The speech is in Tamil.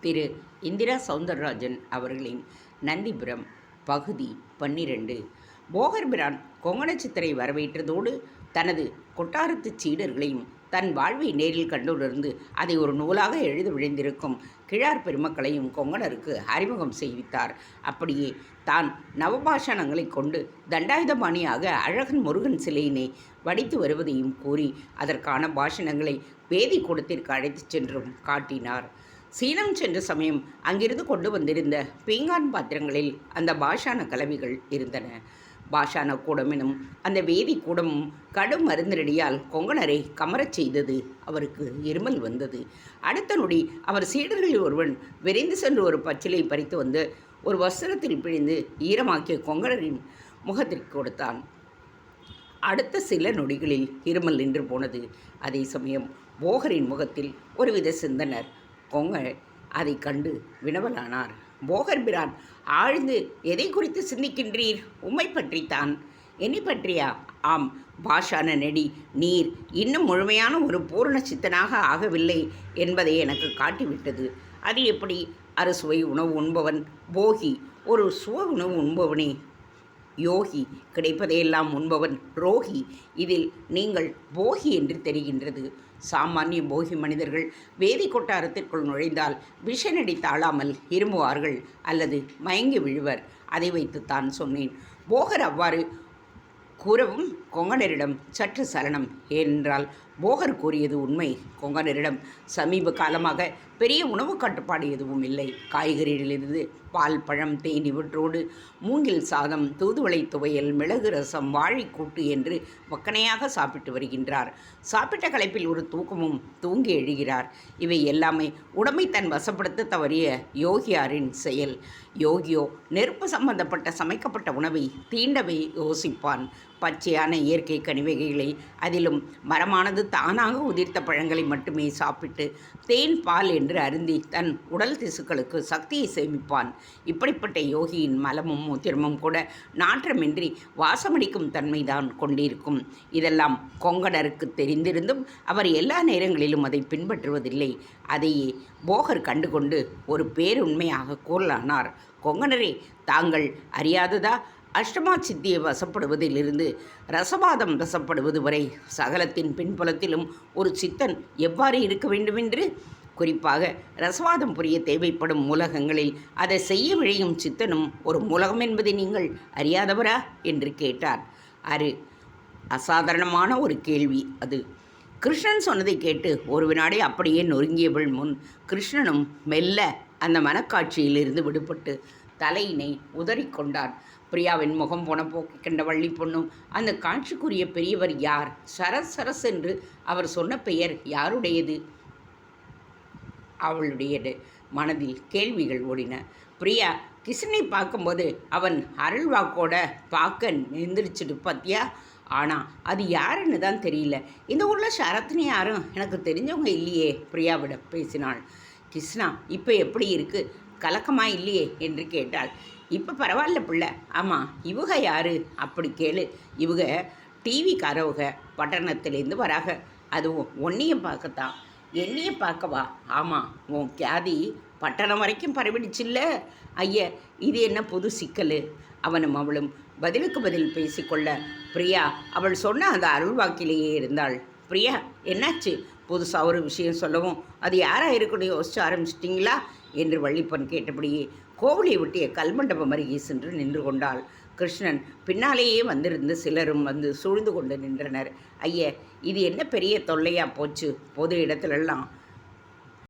திரு இந்திரா சவுந்தரராஜன் அவர்களின் நந்திபுரம் பகுதி பன்னிரண்டு. போகர்பிரான் கொங்கண சித்தரை வரவேற்றதோடு தனது கொட்டாரத்துச் சீடர்களையும் தன் வாழ்வை நேரில் கண்டுணர்ந்து அதை ஒரு நூலாக எழுத விழைந்திருக்கும் கிழார் பெருமக்களையும் கொங்கணருக்கு அறிமுகம் செய்வித்தார். அப்படியே தான் நவபாஷணங்களை கொண்டு தண்டாயுதபாணியாக அழகன் முருகன் சிலையினை வடித்து வருவதையும் கூறி அதற்கான பாஷணங்களை வேதி கூடத்திற்கு அழைத்துச் சென்றும் காட்டினார். சீனம் சென்ற சமயம் அங்கிருந்து கொண்டு வந்திருந்த பீங்கான் பாத்திரங்களில் அந்த பாஷான கலவிகள் இருந்தன. பாஷான கூடமெனும் அந்த வேதி கூடமும் கடும் மருந்தினடியால் கொங்கணரை கமரச் செய்தது அவருக்கு இருமல் வந்தது. அடுத்த நொடி அவர் சீடர்களில் ஒருவன் விரைந்து சென்று ஒரு பச்சிலை பறித்து வந்து ஒரு வஸ்திரத்தில் பிழிந்து ஈரமாக்கிய கொங்கணரின் முகத்திற்கு கொடுத்தான். அடுத்த சில நொடிகளில் இருமல் நின்று போனது. அதே சமயம் போகரின் முகத்தில் ஒருவித சிந்தனர். கொங்கல் அதை கண்டு வினவலானார். போகர்பிரான் ஆழ்ந்து எதை குறித்து சிந்திக்கின்றீர்? உம்மை பற்றித்தான். என்னை பற்றியா? ஆம் பாஷான நெடி நீர் இன்னும் முழுமையான ஒரு பூரண சித்தனாக ஆகவில்லை என்பதை எனக்கு காட்டிவிட்டது. அது எப்படி? அறுசுவை உணவு உண்பவன் போகி ஒரு சுவ உணவு உண்பவனே. யோகி கிடைப்பதையெல்லாம் உண்பவன் ரோகி. இதில் நீங்கள் போகி என்று தெரிகின்றது. சாமானிய போகி மனிதர்கள் வேதி கொட்டாரத்திற்குள் நுழைந்தால் விஷனடி தாழாமல் இருமுவார்கள் அல்லது மயங்கி விழுவர். அதை வைத்து தான் சொன்னேன். போகர் அவ்வாறு கூறவும் கொங்கணரிடம் சற்று சலனம். ஏனென்றால் போகர் கூறியது உண்மை. கொங்கனரிடம் சமீப காலமாக பெரிய உணவு கட்டுப்பாடு எதுவும் இல்லை. காய்கறிகளிலிருந்து பால் பழம் தேன் இவற்றோடு மூங்கில் சாதம் தூதுவளை துவையல் மிளகு ரசம் வாழைக்கூட்டு என்று வக்கனையாக சாப்பிட்டு வருகின்றார். சாப்பிட்ட களைப்பில் ஒரு தூக்கமும் தூங்கி எழுகிறார். இவை எல்லாமே உடம்பை தன் வசப்படுத்த தவறிய யோகியாரின் செயல். யோகியோ நெருப்பு சம்பந்தப்பட்ட சமைக்கப்பட்ட உணவை தீண்டவை யோசிப்பான். பச்சையான இயற்கை கனிவகைகளை அதிலும் மரமானது தானாக உதிர்த்த பழங்களை மட்டுமே சாப்பிட்டு தேன் பால் என்று அருந்தி தன் உடல் திசுக்களுக்கு சக்தியை சேமிப்பான். இப்படிப்பட்ட யோகியின் மலமும் மூத்திரமும் கூட நாற்றமின்றி வாசமடிக்கும் தன்மைதான் கொண்டிருக்கும். இதெல்லாம் கொங்கணருக்கு தெரிந்திருந்தும் அவர் எல்லா நேரங்களிலும் அதை பின்பற்றுவதில்லை. அதையே போகர் கண்டுகொண்டு ஒரு பேருண்மையாக கூறலானார். கொங்கணரே தாங்கள் அறியாததா? அஷ்டமா சித்தியை வசப்படுவதிலிருந்து ரசவாதம் வசப்படுவது வரை சகலத்தின் பின்புலத்திலும் ஒரு சித்தன் எவ்வாறு இருக்க வேண்டுமென்று? குறிப்பாக ரசவாதம் புரிய தேவைப்படும் மூலகங்களில் அதை செய்ய விழையும் சித்தனும் ஒரு மூலகம் என்பதை நீங்கள் அறியாதவரா? என்று கேட்டார். அரு அசாதாரணமான ஒரு கேள்வி அது. கிருஷ்ணன் சொன்னதை கேட்டு ஒரு வினாடி அப்படியே நொறுங்கியவள் முன் கிருஷ்ணனும் மெல்ல அந்த மனக்காட்சியிலிருந்து விடுபட்டு தலையினை உதறிக்கொண்டான் பிரியாவின் முகம் போன போக்கி கண்ட வள்ளி பொண்ணும் அந்த காட்சிக்குரிய பெரியவர் யார்? சரஸ் சரஸ் என்று அவர் சொன்ன பெயர் யாருடையது? அவளுடைய மனதில் கேள்விகள் ஓடின. பிரியா கிருஷ்ணனை பார்க்கும்போது அவன் அருள்வாக்கோட பார்க்க எந்திரிச்சிட்டு பார்த்தியா ஆனால் அது யாருன்னு தான் தெரியல. இந்த ஊரில் சரத்னு யாரும் எனக்கு தெரிஞ்சவங்க இல்லையே பிரியாவிட பேசினாள். கிருஷ்ணா இப்போ எப்படி இருக்கு? கலக்கமா இல்லையே? என்று கேட்டாள். இப்போ பரவாயில்ல பிள்ளை. ஆமாம் இவங்க யாரு? அப்படி கேளு. இவங்க டிவிக்காரவங்க பட்டணத்துலேருந்து வராக. அதுவும் ஒன்றையும் பார்க்கத்தான். என்னையும் பார்க்கவா ஆமாம் உன் கியாதி பட்டணம் வரைக்கும் பரவிடுச்சுல்ல. ஐய இது என்ன புது சிக்கல்? அவனும் அவளும் பதிலுக்கு பதில் பேசிக்கொள்ள பிரியா அவள் சொன்ன அந்த அருள்வாக்கிலேயே இருந்தாள். பிரியா என்னாச்சு? புதுசாக ஒரு விஷயம் சொல்லவும் அது யாராக இருக்கணும் யோசிச்சு ஆரம்பிச்சிட்டிங்களா? என்று வள்ளிப்பன் கேட்டபடியே கோவிலை ஒட்டிய கல்மண்டபம் அருகே சென்று நின்று கொண்டாள். கிருஷ்ணன் பின்னாலேயே வந்திருந்து சிலரும் வந்து சூழ்ந்து கொண்டு நின்றனர். ஐய இது என்ன பெரிய தொல்லையாக போச்சு? பொது இடத்துலலாம்